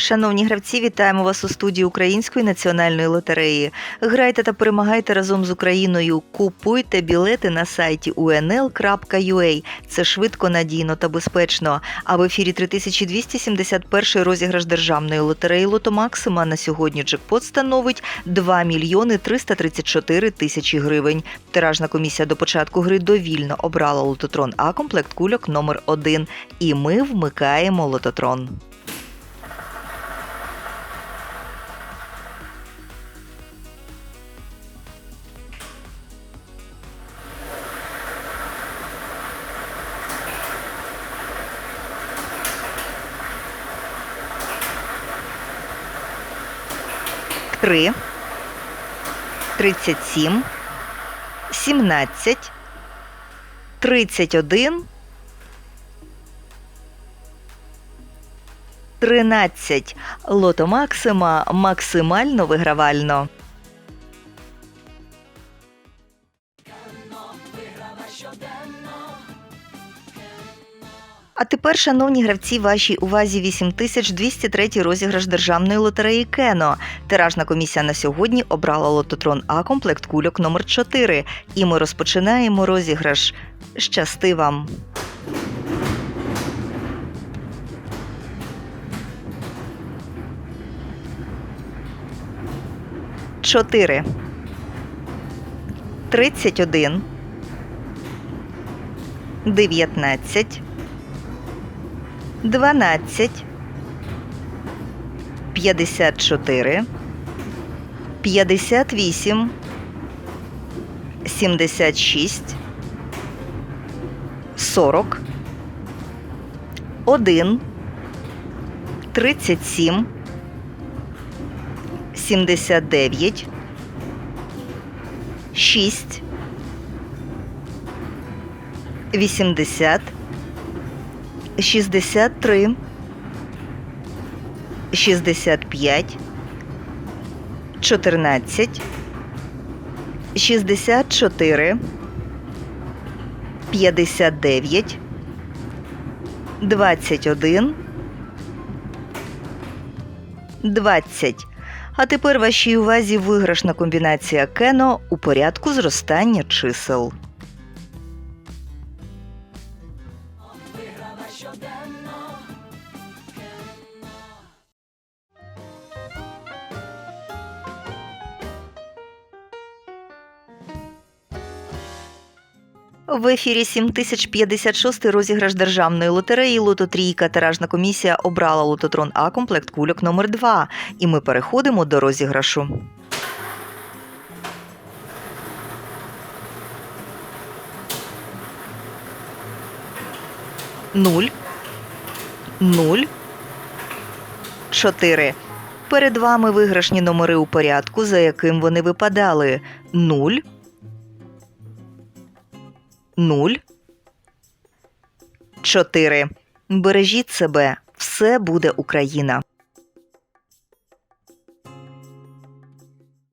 Шановні гравці, вітаємо вас у студії Української національної лотереї. Грайте та перемагайте разом з Україною. Купуйте білети на сайті unl.ua. Це швидко, надійно та безпечно. А в ефірі 3271 розіграш державної лотереї Лото Максима на сьогодні джекпот становить 2 мільйони 334 тисячі гривень. Тиражна комісія до початку гри довільно обрала лототрон А комплект кульок номер 1 І ми вмикаємо лототрон. Три, тридцять сім, сімнадцять, тридцять один, тринадцять. Лото Максима максимально вигравально. А тепер, шановні гравці, вашій увазі 8203 розіграш державної лотереї Кено. Тиражна комісія на сьогодні обрала лототрон А комплект кульок номер 4 І ми розпочинаємо розіграш. Щасти вам! Чотири. Тридцять один. Дев'ятнадцять. 12, 54, 58, 76, 40, 1, 37, 79, 6, 80, 63, 65, 14, 64, 59, 21, 20. А тепер вашій увазі виграшна комбінація Кено у порядку зростання чисел. В ефірі 7056 розіграш державної лотереї Лото Трійка. Тиражна комісія обрала лототрон А комплект кульок номер 2 І ми переходимо до розіграшу. Нуль. Нуль. Чотири. Перед вами виграшні номери у порядку, за яким вони випадали. Нуль. Нуль. Чотири. Бережіть себе. Все буде Україна.